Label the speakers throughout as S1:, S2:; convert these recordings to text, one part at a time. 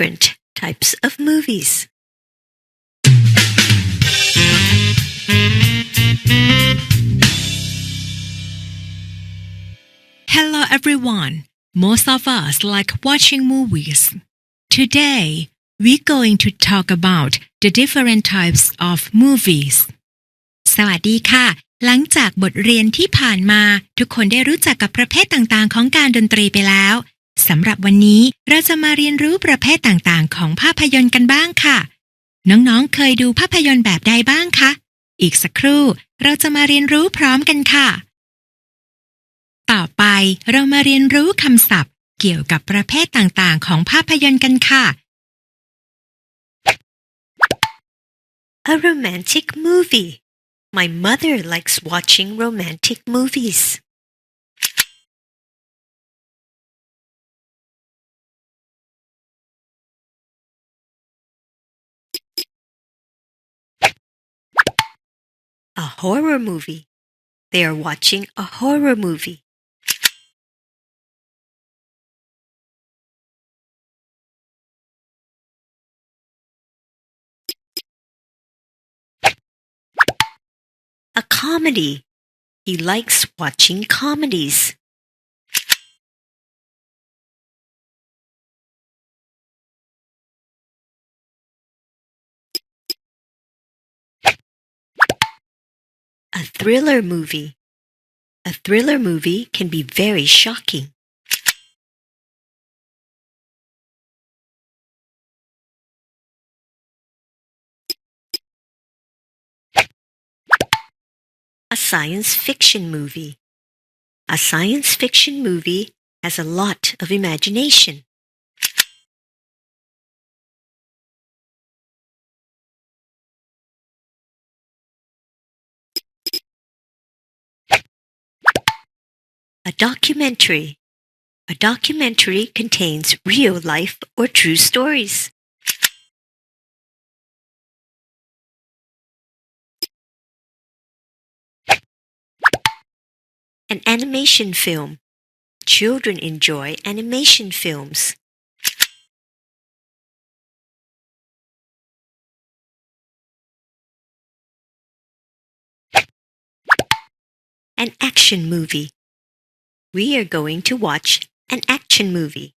S1: different types of movies.
S2: Hello everyone. Most of us like watching movies. Today, we're going to talk about the different types of movies. สวัสดีค่ะ หลังจากบทเรียนที่ผ่านมา ทุกคนได้รู้จักกับประเภทต่างๆ ของการดนตรีไปแล้ว สำหรับวันนี้เราจะมาเรียนรู้ประเภทต่างๆ ของภาพยนตร์กันบ้างค่ะ น้องๆ เคยดูภาพยนตร์แบบใดบ้างคะ อีกสักครู่เราจะมาเรียนรู้พร้อมกันค่ะ ต่อไปเรามาเรียนรู้คำศัพท์ เกี่ยวกับประเภทต่างๆ ของภาพยนตร์กันค่ะ
S1: A romantic movie. My mother likes watching romantic movies. A horror movie. They are watching a horror movie. A comedy. He likes watching comedies. A thriller movie. A thriller movie can be very shocking. A science fiction movie. A science fiction movie has a lot of imagination. A documentary. A documentary contains real life or true stories. An animation film. Children enjoy animation films. An action movie. We are going to watch an action movie.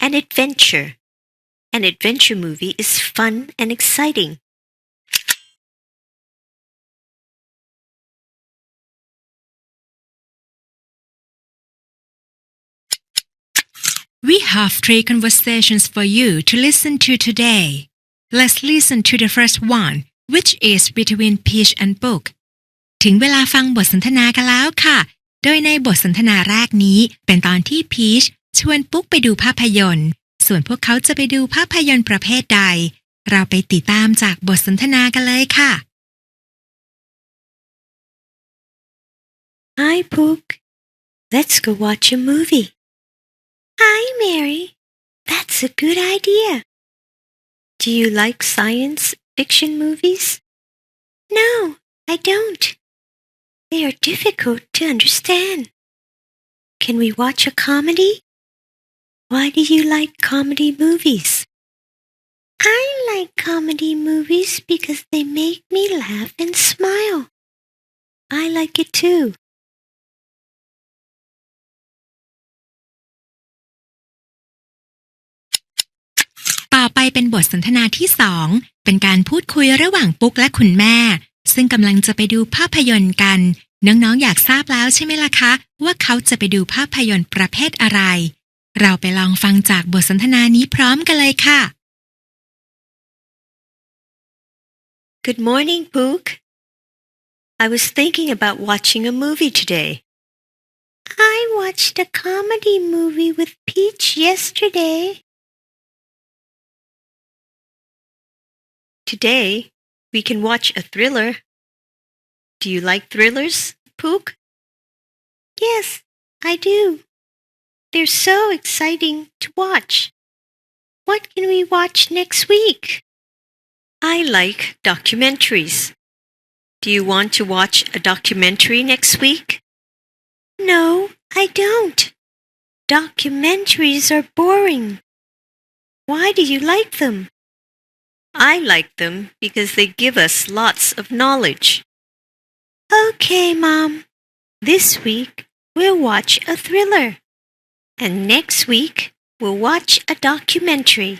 S1: An adventure. An adventure movie is fun and exciting.
S2: We have three conversations for you to listen to today. Let's listen to the first one, which is between Peach and Book. ถึงเวลาฟังบทสนทนากันแล้วค่ะ โดยในบทสนทนาแรกนี้เป็นตอนที่พีชชวนปุ๊กไปดูภาพยนตร์ ส่วนพวกเขาจะไปดูภาพยนตร์ประเภทใด เราไปติดตามจากบทสนทนากันเลยค่ะ
S1: Hi, Pook. Let's go watch a movie. Hi, Mary. That's a good idea. Do you like science fiction movies? No, I don't. They are difficult to understand. Can we watch a comedy? Why do you like comedy movies? I like comedy movies because they make me laugh and smile. I like it too.
S2: ไปเป็นบทสนทนาที่สอง เป็นการพูดคุยระหว่างปุ๊กและคุณแม่ ซึ่งกำลังจะไปดูภาพยนตร์กัน น้องๆ อยากทราบแล้วใช่ไหมล่ะคะ ว่าเขาจะไปดูภาพยนตร์ประเภทอะไร เราไปลองฟังจากบทสนทนานี้พร้อมกันเลยค่ะ
S1: Good morning, Pook. I was thinking about watching a movie today. I watched a comedy movie with Peach yesterday. Today, we can watch a thriller. Do you like thrillers, Pook? Yes, I do. They're so exciting to watch. What can we watch next week? I like documentaries. Do you want to watch a documentary next week? No, I don't. Documentaries are boring. Why do you like them? I like them because they give us lots of knowledge. Okay, Mom. This week we'll watch a thriller. And next week we'll watch a documentary.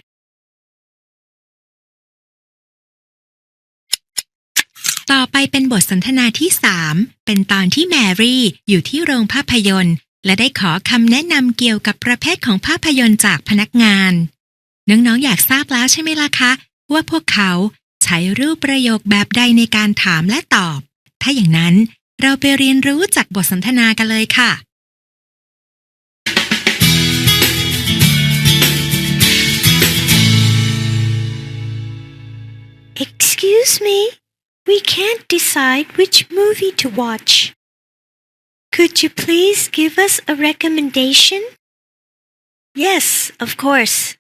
S2: ต่อไปเป็นบทสนทนาที่ 3 เป็นตอนที่แมรี่อยู่ที่โรงภาพยนตร์ และได้ขอคำแนะนำเกี่ยวกับประเภทของภาพยนตร์จากพนักงาน น้องๆอยากทราบแล้วใช่ไหมล่ะคะ ว่าพวกเขาใช้รูปประโยคแบบใดในการถามและตอบ ถ้าอย่างนั้นเราไปเรียนรู้จากบทสนทนากันเลยค่ะ
S1: Excuse me, we can't decide which movie to watch. Could you please give us a recommendation? Yes, of course.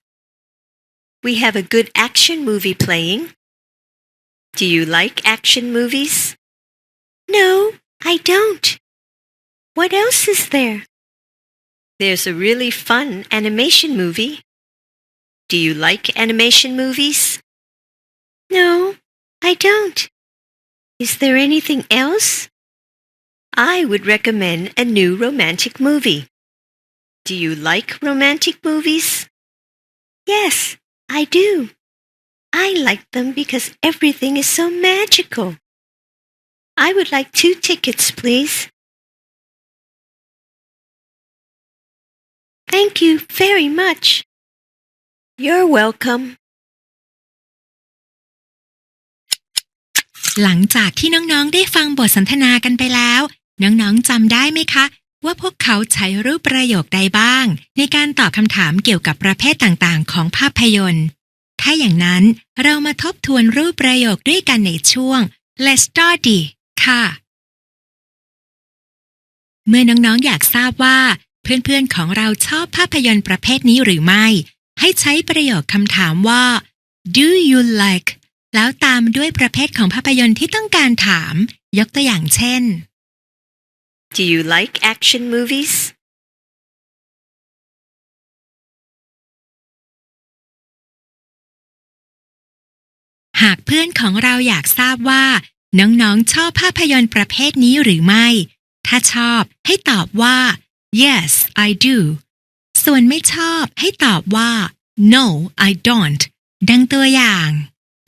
S1: We have a good action movie playing. Do you like action movies? No, I don't. What else is there? There's a really fun animation movie. Do you like animation movies? No, I don't. Is there anything else? I would recommend a new romantic movie. Do you like romantic movies? Yes, I do. I like them because everything is so magical. I would like two tickets, please. Thank you very much. You're welcome.
S2: หลังจากที่น้องๆ ได้ฟังบทสนทนากันไปแล้ว น้องๆจำได้ไหมคะ ว่าพวกเขาใช้รูปประโยคใดบ้าง ในการตอบคำถามเกี่ยวกับประเภทต่างๆ ของภาพยนตร์ ถ้าอย่างนั้นเรามาทบทวนรูปประโยคด้วยกันในช่วง Let's Study ค่ะ เมื่อน้องๆ อยากทราบว่า เพื่อนๆ ของเราชอบภาพยนตร์ประเภทนี้หรือไม่ ให้ใช้ประโยคคำถามว่า Do you like แล้วตามด้วยประเภทของภาพยนตร์ที่ต้องการถาม ยกตัวอย่างเช่น
S1: Do you like action movies?
S2: yes I do ส่วนไม่ชอบให้ตอบว่า no I don't ดังตัวอย่าง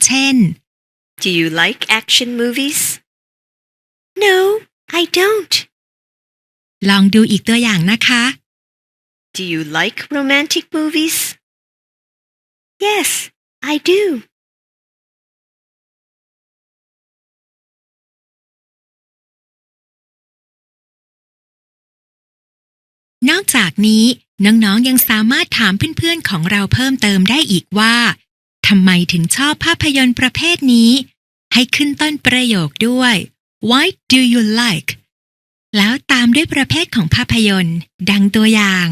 S2: เช่น
S1: Do you like action movies? No, I don't.
S2: ลองดูอีกตัวอย่างนะคะ
S1: Do you like romantic movies? Yes, I do.
S2: นอกจากนี้ น้องๆยังสามารถถามเพื่อนๆของเราเพิ่มเติมได้อีกว่าทำไมถึงชอบภาพยนตร์ประเภทนี้ ให้ขึ้นต้นประโยคด้วย Why do you like แล้วตามด้วยประเภทของภาพยนตร์ ดังตัวอย่าง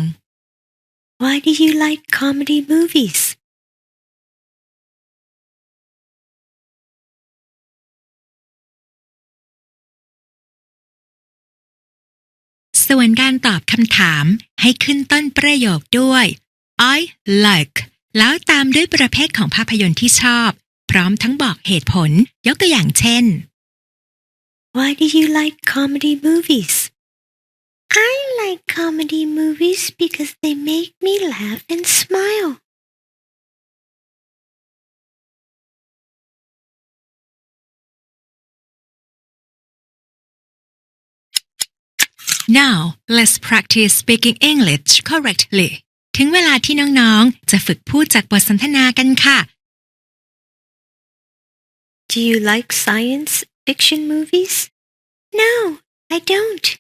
S1: Why do you like comedy movies? "
S2: ส่วนการตอบคำถามให้ขึ้นต้นประโยคด้วย I like แล้วตามด้วยประเภทของภาพยนตร์ที่ชอบ พร้อมทั้งบอกเหตุผลยกตัวอย่างเช่น
S1: Why do you like comedy movies? I like comedy movies because they make me laugh and smile.
S2: Now let's practice speaking English correctly ถึงเวลาที่น้องๆ จะฝึกพูดจากบทสนทนากันค่ะ
S1: Do you like science fiction movies? No, I don't.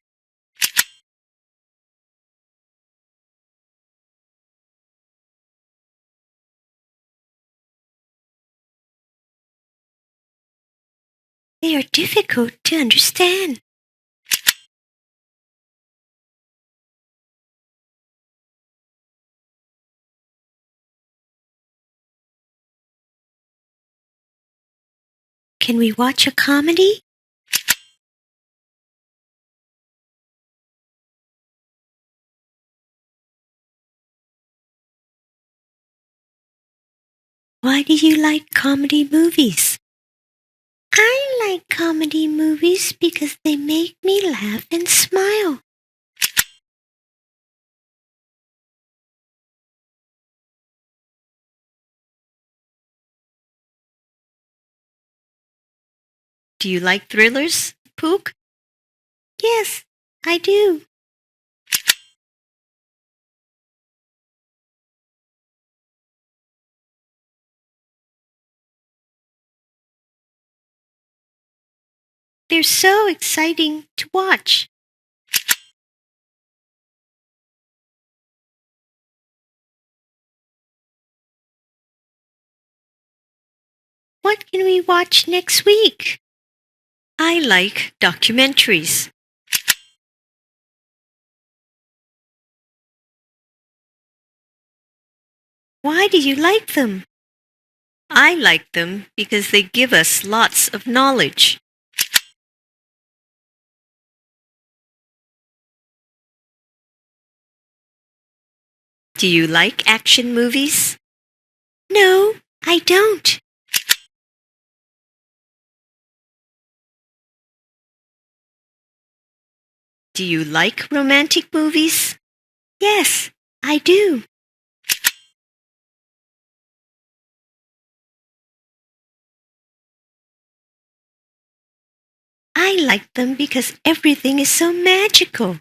S1: They are difficult to understand. Can we watch a comedy? Why do you like comedy movies? I like comedy movies because they make me laugh and smile. Do you like thrillers, Pook? Yes, I do. They're so exciting to watch. What can we watch next week? I like documentaries. Why do you like them? I like them because they give us lots of knowledge. Do you like action movies? No, I don't. Do you like romantic movies? Yes, I do. I like them because everything is so magical.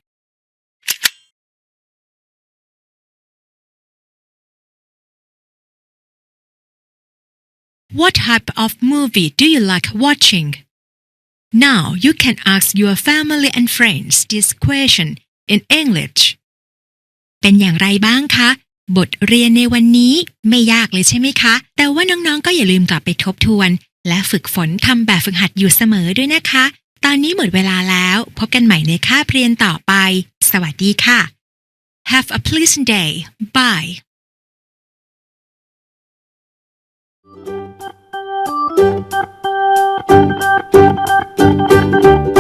S2: What type of movie do you like watching? Now you can ask your family and friends this question in English. เป็นอย่างไรบ้างคะ บทเรียนในวันนี้ไม่ยากเลยใช่ไหมคะ แต่ว่าน้องๆ ก็อย่าลืมกลับไปทบทวน และฝึกฝนทำแบบฝึกหัดอยู่เสมอด้วยนะคะ ตอนนี้หมดเวลาแล้ว พบกันใหม่ในคาบเรียนต่อไป สวัสดีค่ะ Have a pleasant day. Bye. Thank you. thank you.